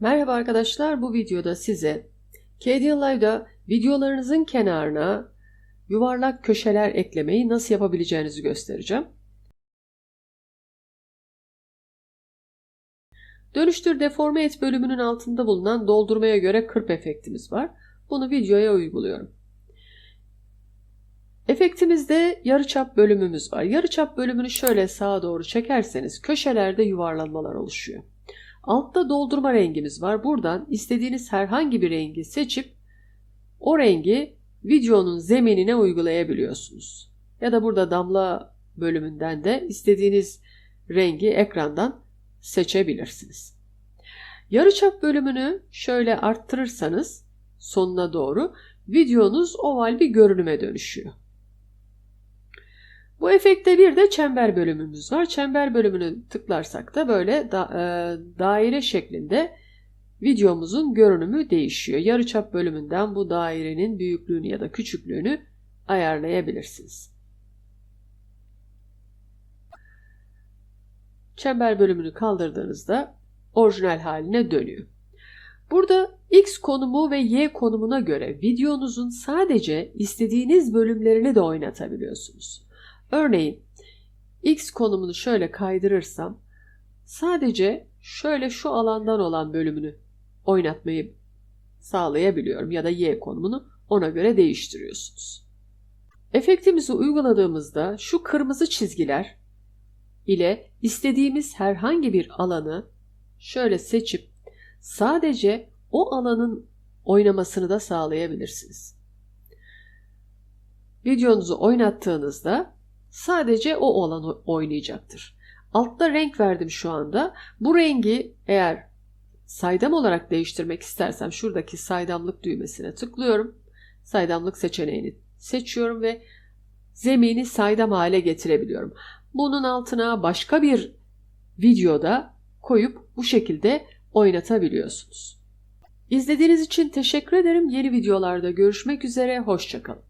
Merhaba arkadaşlar, bu videoda size KDN Live'da videolarınızın kenarına yuvarlak köşeler eklemeyi nasıl yapabileceğinizi göstereceğim. Dönüştür deforme et bölümünün altında bulunan doldurmaya göre kırp efektimiz var. Bunu videoya uyguluyorum. Efektimizde yarıçap bölümümüz var. Yarıçap bölümünü şöyle sağa doğru çekerseniz köşelerde yuvarlanmalar oluşuyor. Altta doldurma rengimiz var. Buradan istediğiniz herhangi bir rengi seçip o rengi videonun zeminine uygulayabiliyorsunuz. Ya da burada damla bölümünden de istediğiniz rengi ekrandan seçebilirsiniz. Yarıçap bölümünü şöyle arttırırsanız sonuna doğru videonuz oval bir görünüme dönüşüyor. Bu efekte bir de çember bölümümüz var. Çember bölümünü tıklarsak da böyle da, e, daire şeklinde videomuzun görünümü değişiyor. Yarıçap bölümünden bu dairenin büyüklüğünü ya da küçüklüğünü ayarlayabilirsiniz. Çember bölümünü kaldırdığınızda orijinal haline dönüyor. Burada X konumu ve Y konumuna göre videonuzun sadece istediğiniz bölümlerini de oynatabiliyorsunuz. Örneğin X konumunu şöyle kaydırırsam sadece şöyle şu alandan olan bölümünü oynatmayı sağlayabiliyorum ya da Y konumunu ona göre değiştiriyorsunuz. Efektimizi uyguladığımızda şu kırmızı çizgiler ile istediğimiz herhangi bir alanı şöyle seçip sadece o alanın oynamasını da sağlayabilirsiniz. Videonuzu oynattığınızda sadece o alan oynayacaktır. Altta renk verdim şu anda. Bu rengi eğer saydam olarak değiştirmek istersem şuradaki saydamlık düğmesine tıklıyorum. Saydamlık seçeneğini seçiyorum ve zemini saydam hale getirebiliyorum. Bunun altına başka bir videoda koyup bu şekilde oynatabiliyorsunuz. İzlediğiniz için teşekkür ederim. Yeni videolarda görüşmek üzere. Hoşçakalın.